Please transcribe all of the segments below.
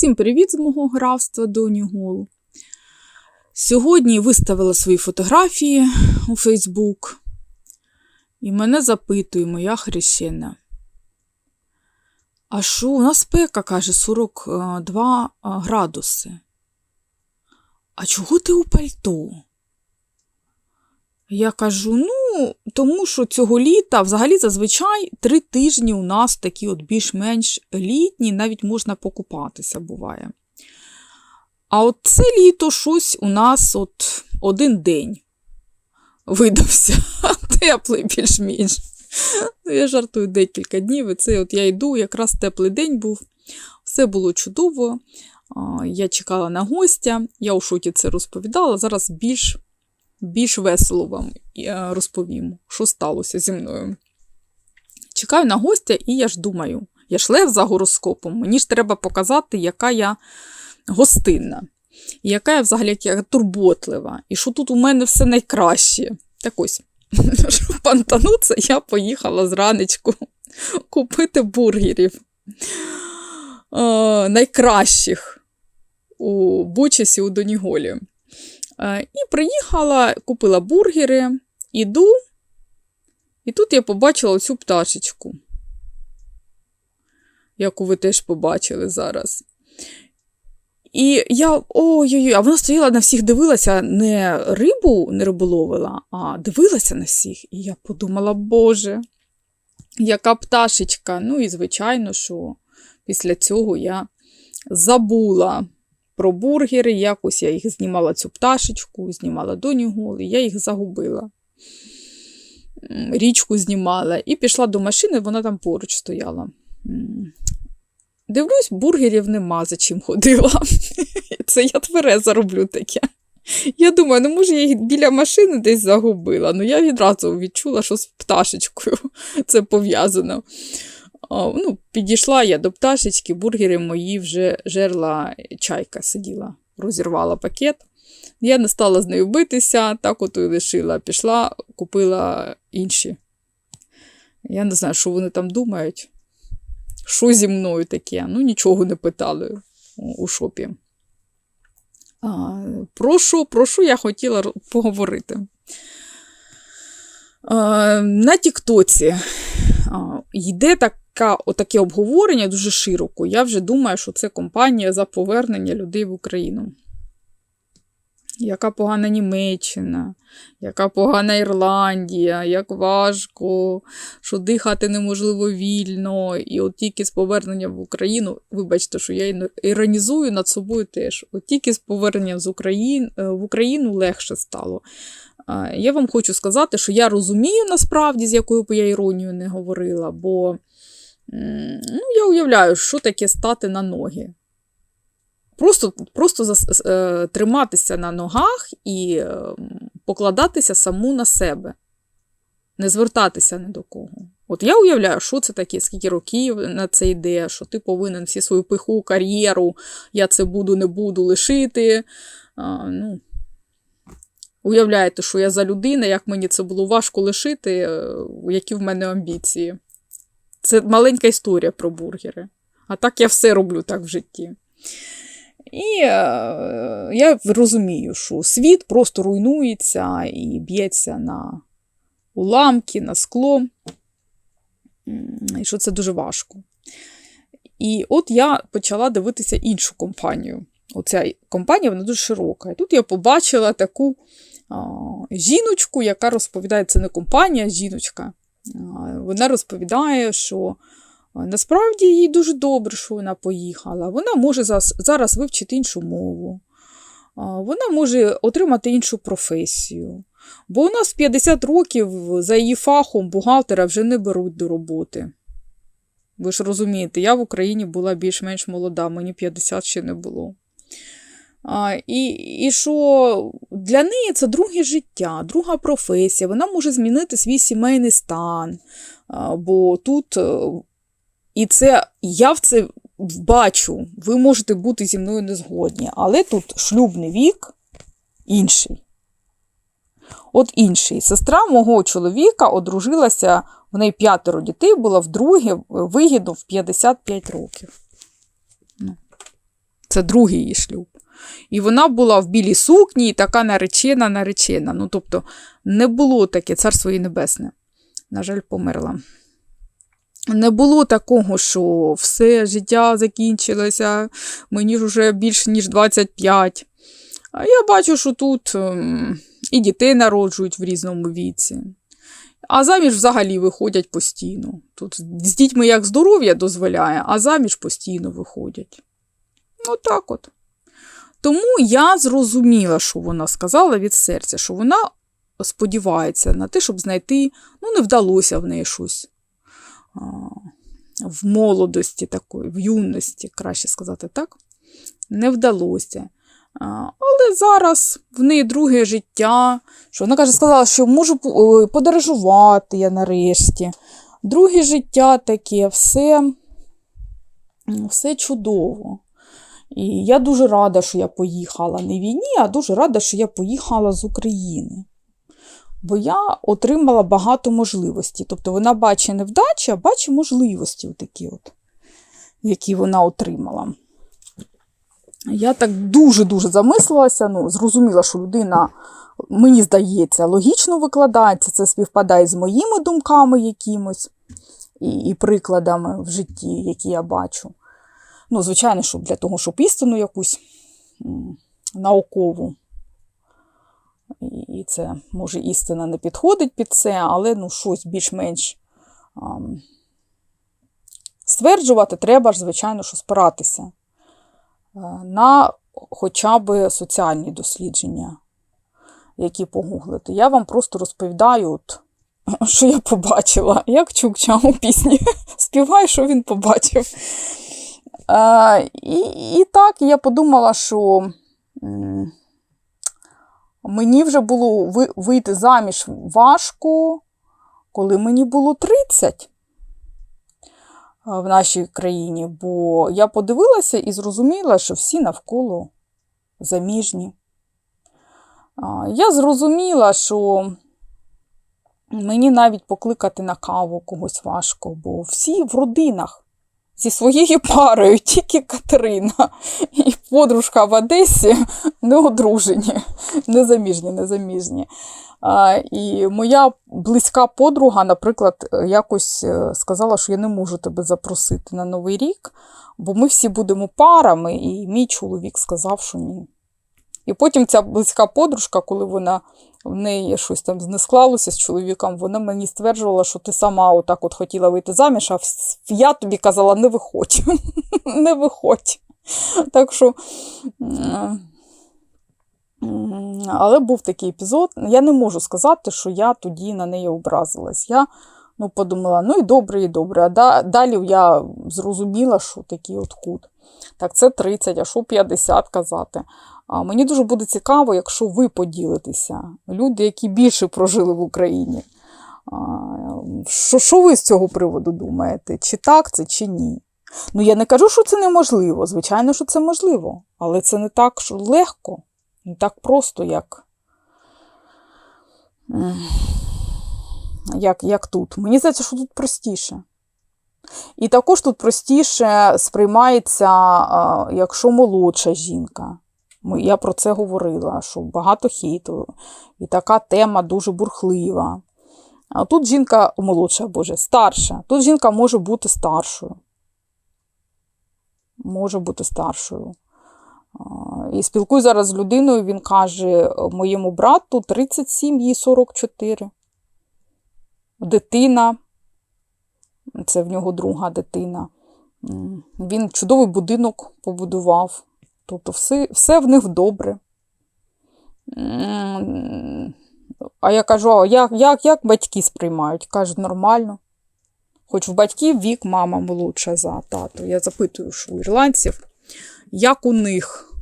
Всім привіт з мого графства Доні Гол. Сьогодні виставила свої фотографії у Фейсбук, і мене запитує моя хрещена. А що, у нас спека, каже, 42 градуси. А чого ти у пальто? Я кажу: ну, тому що цього літа взагалі зазвичай три тижні у нас такі от більш-менш літні, навіть можна покупатися буває. А от це літо щось у нас от один день видався, теплий більш-менш. Ну, Я жартую декілька днів, і це от я йду, якраз теплий день був, все було чудово. Я чекала на гостя, я у шоті це розповідала. Зараз більш більш весело вам розповім, що сталося зі мною. Чекаю на гостя, і я ж думаю, я ж лев за гороскопом, мені ж треба показати, яка я гостинна, і яка я взагалі яка турботлива, і що тут у мене все найкраще. Так ось, щоб пантануться, я поїхала зранечку купити бургерів. Е, найкращих у Бучасі у Доніголі. Е, і приїхала, купила бургери, іду, і тут я побачила оцю пташечку, яку ви теж побачили зараз. І я ой-ой-ой, а вона стояла на всіх дивилася, не рибу не риболовила, а дивилася на всіх. І я подумала, Боже, яка пташечка. Ну і, звичайно, що після цього я забула про бургери. Якось я їх знімала цю пташечку, знімала доні голі, я їх загубила. Річку знімала і пішла до машини, вона там поруч стояла. Дивлюсь, бургерів нема за чим ходила. Це я тверезо роблю таке. Я думаю, ну може я їх біля машини десь загубила. Ну я відразу відчула, що з пташечкою це пов'язано. Ну, Підійшла я до пташечки, бургери мої вже жерла чайка сиділа, розірвала пакет. Я не стала з нею битися, так от і лишила. Пішла, купила інші. Я не знаю, що вони там думають. Що зі мною таке? Ну, нічого не питали у шопі. А, Про що, про що я хотіла поговорити? А, На Тіктоці йде така, отаке обговорення дуже широко. Я вже думаю, що це компанія за повернення людей в Україну. Яка погана Німеччина, яка погана Ірландія, як важко, що дихати неможливо вільно. І от тільки з поверненням в Україну, вибачте, що я іронізую над собою теж. От тільки з поверненням з Україн, е, в Україну легше стало. Я вам хочу сказати, що я розумію насправді, з якою б я іронією не говорила, бо ну, я уявляю, що таке стати на ноги. Просто просто е, триматися на ногах і е, покладатися саму на себе, не звертатися ні до кого. От я уявляю, що це таке, скільки років на це йде, що ти повинен всі свою пиху, кар'єру, я це буду, не буду лишити. А, ну, Уявляєте, що я за людина, як мені це було важко лишити, е, які в мене амбіції. Це маленька історія про бургери. А так я все роблю так в житті. І е, я розумію, що світ просто руйнується і б'ється на уламки, на скло, і що це дуже важко. І от я почала дивитися іншу компанію. Оця компанія вона дуже широка. І тут я побачила таку а, жіночку, яка розповідає, це не компанія, а жіночка. А, вона розповідає, що Насправді їй дуже добре, що вона поїхала. Вона може зараз вивчити іншу мову, вона може отримати іншу професію. Бо у нас 50 років за її фахом бухгалтера вже не беруть до роботи. Ви ж розумієте, я в Україні була більш-менш молода, мені 50 ще не було. І і що для неї це друге життя, друга професія, вона може змінити свій сімейний стан. Бо тут е, і це я в це бачу, ви можете бути зі мною не згодні, але тут шлюбний вік інший. От інший. Сестра мого чоловіка одружилася, в неї п'ятеро дітей була вдруге вигідно в 55 років. Ну. це другий її шлюб. І вона була в білій сукні, і така наречена, наречена. Ну, тобто, не було таке царство її небесне. На жаль, померла. Не було такого, що все життя закінчилося, мені ж вже більше, ніж 25. А я бачу, що тут ем, і дітей народжують в різному віці. А заміж взагалі виходять постійно. Тут з дітьми як здоров'я дозволяє, а заміж постійно виходять. Отак от. Тому я зрозуміла, що вона сказала від серця, що вона сподівається на те, щоб знайти, ну, не вдалося в неї щось а, в молодості такої, в юності, краще сказати так, не вдалося. А, але зараз в неї друге життя. Що Вона каже, сказала, що можу е, подорожувати я нарешті. Друге життя таке, все, все чудово. І я дуже рада, що я поїхала не війні, а дуже рада, що я поїхала з України. Бо я отримала багато можливостей. Тобто вона бачить невдачі, а бачить можливості, такі от, які вона отримала. Я так дуже-дуже замислилася, ну, зрозуміла, що людина, мені здається, логічно викладається, це співпадає з моїми думками якимось і, і прикладами в житті, які я бачу. Ну, звичайно, щоб для того, щоб істину якусь наукову. І, це, може, істина не підходить під це, але ну, щось більш-менш стверджувати треба ж, звичайно, що спиратися е, на хоча б соціальні дослідження, які погуглити. Я вам просто розповідаю, от, що я побачила, як Чукча у пісні співає, що він побачив. Е, і, і так я подумала, що мені вже було вийти заміж важко, коли мені було 30 в нашій країні, бо я подивилася і зрозуміла, що всі навколо заміжні. Я зрозуміла, що мені навіть покликати на каву когось важко, бо всі в родинах зі своєю парою, тільки Катерина і подружка в Одесі не одружені, не заміжні, не заміжні. А, і моя близька подруга, наприклад, якось е, сказала, що я не можу тебе запросити на Новий рік, бо ми всі будемо парами, і мій чоловік сказав, що ні. І потім ця близька подружка, коли вона в неї щось там не склалося з чоловіком, вона мені стверджувала, що ти сама отак от хотіла вийти заміж, а я тобі казала, не виходь. не виходь. Так що. Але був такий епізод. Я не можу сказати, що я тоді на неї образилась. Я ну, подумала, ну і добре, і добре. А да- далі я зрозуміла, що такий от кут. Так, це 30, а що 50 казати. Мені дуже буде цікаво, якщо ви поділитеся. Люди, які більше прожили в Україні. Що, що ви з цього приводу думаєте? Чи так це, чи ні? Ну, я не кажу, що це неможливо. Звичайно, що це можливо. Але це не так що легко, не так просто, як, як, як тут. Мені здається, що тут простіше. І також тут простіше сприймається, якщо молодша жінка. Я про це говорила, що багато хейту, і така тема дуже бурхлива. А тут жінка молодша, боже, старша. Тут жінка може бути старшою. Може бути старшою. І спілкую зараз з людиною, він каже: моєму брату 37, їй 44. Дитина, це в нього друга дитина. Він чудовий будинок побудував. Тобто все, все в них добре. А я кажу, а як, як, як батьки сприймають? Кажуть, нормально. Хоч в батьків вік мама молодша за тату. Я запитую, що у ірландців, як у них.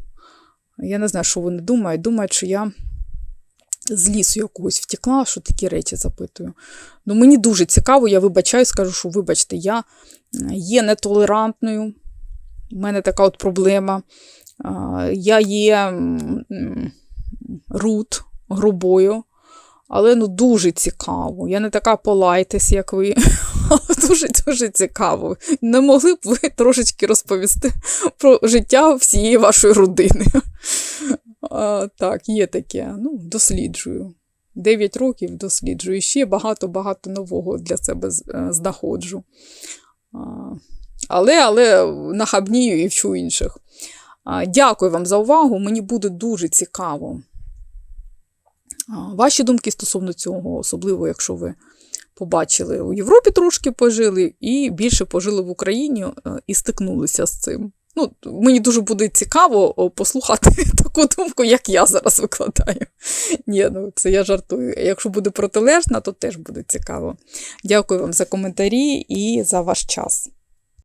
Я не знаю, що вони думають. Думають, що я з лісу якогось втекла, що такі речі запитую. Ну, мені дуже цікаво, я вибачаю, скажу, що вибачте, я є нетолерантною. У мене така от проблема. Я є рут, грубою, але ну дуже цікаво. Я не така полайтес, як ви. Дуже дуже цікаво. Не могли б ви трошечки розповісти про життя всієї вашої родини? А, так, є таке. Ну, досліджую. 9 років досліджую. Ще багато-багато нового для себе е, знаходжу. Але, але нахабнію і вчу інших. Дякую вам за увагу. Мені буде дуже цікаво. Ваші думки стосовно цього, особливо, якщо ви побачили у Європі трошки пожили, і більше пожили в Україні е, і стикнулися з цим. Ну, мені дуже буде цікаво послухати таку думку, як я зараз викладаю. Ні, ну це я жартую. Якщо буде протилежна, то теж буде цікаво. Дякую вам за коментарі і за ваш час.